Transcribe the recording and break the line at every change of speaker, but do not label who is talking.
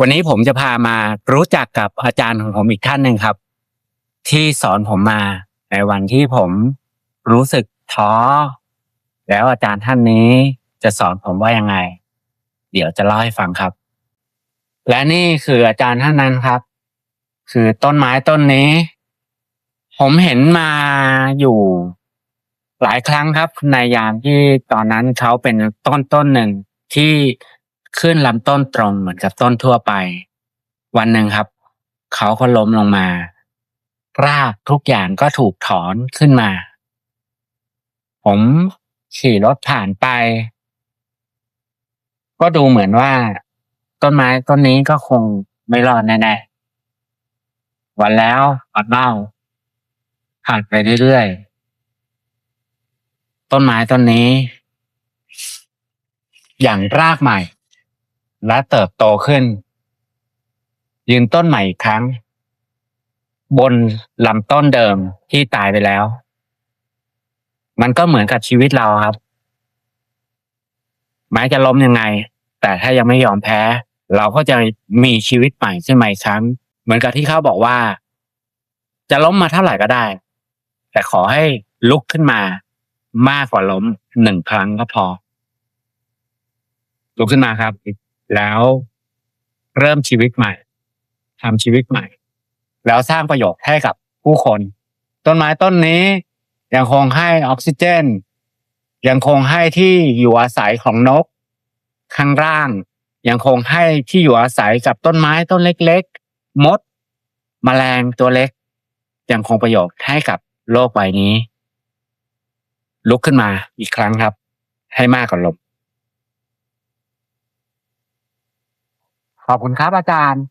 วันนี้ผมจะพามารู้จักกับอาจารย์ของผมอีกท่านหนึ่งครับ ที่สอนผมมาในวันที่ผมรู้สึกท้อ แล้วอาจารย์ท่านนี้จะสอนผมว่ายังไง เดี๋ยวจะเล่าให้ฟังครับ และนี่คืออาจารย์ท่านนั้นครับ คือต้นไม้ต้นนี้ ผมเห็นมาอยู่หลายครั้งครับ ในยามที่ตอนนั้นเขาเป็นต้นต้นหนึ่งที่ ขึ้นลำต้นตรงเหมือนกับต้นทั่วไป วันหนึ่งครับ เขาก็ล้มลงมา รากทุกอย่างก็ถูกถอนขึ้นมา ผมขี่รถผ่านไป ก็ดูเหมือนว่า ต้นไม้ต้นนี้ก็คงไม่รอดแน่ๆ วันแล้ววันเล่า ผ่านไปเรื่อยๆ ต้นไม้ต้นนี้ อย่างรากใหม่ และเติบโตขึ้น ยืนต้นใหม่อีกครั้ง บนลำต้นเดิมที่ตายไปแล้ว มันก็เหมือนกับชีวิตเราครับ ไม้จะล้มยังไง แต่ถ้ายังไม่ยอมแพ้ เราก็จะมีชีวิตใหม่ขึ้นมาอีกครั้ง เหมือนกับที่เขาบอกว่า จะล้มมาเท่าไหร่ก็ได้ แต่ขอให้ลุกขึ้นมามากกว่าล้มหนึ่งครั้งก็พอลุกขึ้นมาครับ แล้วเริ่มชีวิตใหม่ทำชีวิตใหม่ แล้วสร้างประโยชน์ให้กับผู้คน ต้นไม้ต้นนี้ยังคงให้ออกซิเจน ยังคงให้ที่อยู่อาศัยของนก ข้างล่าง ยังคงให้ที่อยู่อาศัยกับต้นไม้ต้นเล็กๆ มดแมลงตัวเล็ก ยังคงประโยชน์ให้กับโลกใบนี้ ลุกขึ้นมาอีกครั้งครับ ให้มากกว่าลม ขอบคุณครับอาจารย์